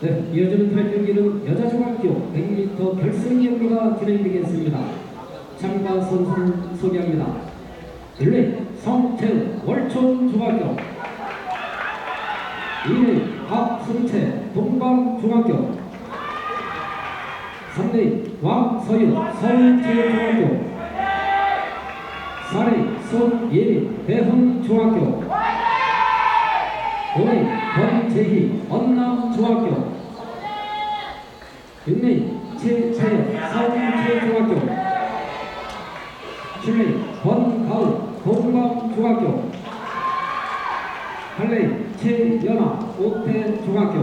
네, 이어지는 경기는 여자중학교 100m 결승 경기가 진행되겠습니다. 참가 선수 소개합니다. 1레 성태우 월촌중학교 2레 박승채 동방중학교 3레 왕서유 서울체육중학교 4레 손예리 대흥중학교 5레 권재희 언남중학교 6레 서울체육중학교. 7레 권가을 동방중학교. 8레 최연아 오태중학교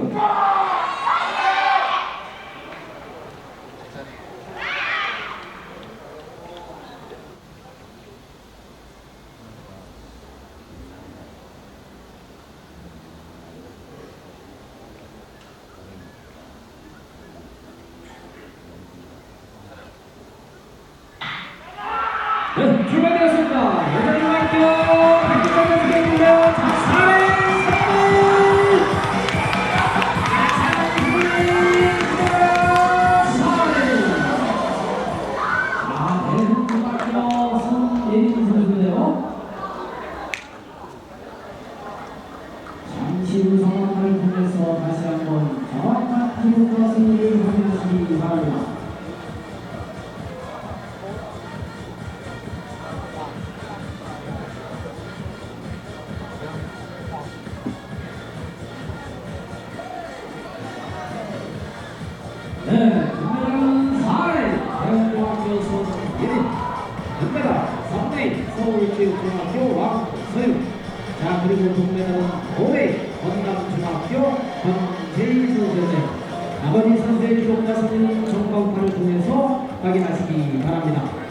네, 출발되었습니다. 여자중학교 백두산에서 경기인데요. 자, 4레 3루! 자, 대흥중학교 손예린 선수인데요. 잠시 후 상황을 보면서 다시 한번 네, 금메달은 4회 대한중학교 선수 1위 금메달 3회 서울체육중학교 왕서유 자 그리고 동메달은 5회 건남중학교 권재희 선수였네요 나머지 선수의 기록과 승리는 전광판을 통해서 확인하시기 바랍니다